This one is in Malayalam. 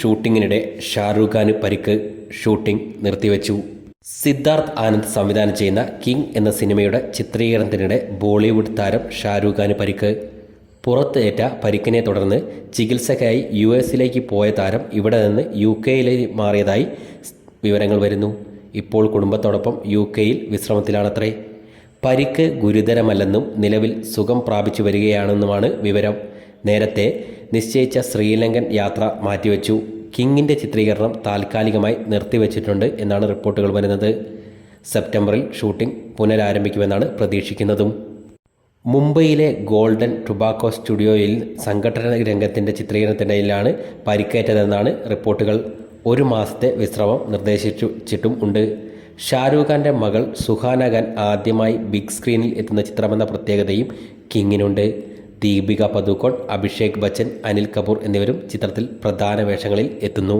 ഷൂട്ടിങ്ങിനിടെ ഷാറൂഖ് ഖാന് പരിക്ക് ഷൂട്ടിംഗ് നിർത്തിവെച്ചു. സിദ്ധാർത്ഥ് ആനന്ദ് സംവിധാനം ചെയ്യുന്ന കിങ് എന്ന സിനിമയുടെ ചിത്രീകരണത്തിനിടെ ബോളിവുഡ് താരം ഷാരൂഖ് ഖാന് പരിക്ക്. പുറത്തേറ്റ പരിക്കിനെ തുടർന്ന് ചികിത്സയ്ക്കായി യു എസിലേക്ക് പോയ താരം ഇവിടെ നിന്ന് യു കെയിലേക്ക് മാറിയതായി വിവരങ്ങൾ വരുന്നു. ഇപ്പോൾ കുടുംബത്തോടൊപ്പം യു കെയിൽ വിശ്രമത്തിലാണത്രേ. പരിക്ക് ഗുരുതരമല്ലെന്നും നിലവിൽ സുഖം പ്രാപിച്ചു വരികയാണെന്നുമാണ് വിവരം. നേരത്തെ നിശ്ചയിച്ച ശ്രീലങ്കൻ യാത്ര മാറ്റിവെച്ചു. കിങ്ങിന്റെ ചിത്രീകരണം താൽക്കാലികമായി നിർത്തിവെച്ചിട്ടുണ്ട് എന്നാണ് റിപ്പോർട്ടുകൾ വരുന്നത്. സെപ്റ്റംബറിൽ ഷൂട്ടിംഗ് പുനരാരംഭിക്കുമെന്നാണ് പ്രതീക്ഷിക്കുന്നതും. മുംബൈയിലെ ഗോൾഡൻ ടുബാക്കോ സ്റ്റുഡിയോയിൽ സംഘടന രംഗത്തിന്റെ ചിത്രീകരണത്തിനിടയിലാണ് പരിക്കേറ്റതെന്നാണ് റിപ്പോർട്ടുകൾ. ഒരു മാസത്തെ വിശ്രമം നിർദ്ദേശിച്ചിട്ടും ഉണ്ട്. ഷാരൂഖ് ഖാന്റെ മകൾ സുഹാന ഖാൻ ആദ്യമായി ബിഗ് സ്ക്രീനിൽ എത്തുന്ന ചിത്രമെന്ന പ്രത്യേകതയും കിങ്ങിനുണ്ട്. ദീപിക പദുക്കോൺ അഭിഷേക് ബച്ചൻ അനിൽ കപൂർ എന്നിവരും ചിത്രത്തിൽ പ്രധാന വേഷങ്ങളിൽ എത്തുന്നു.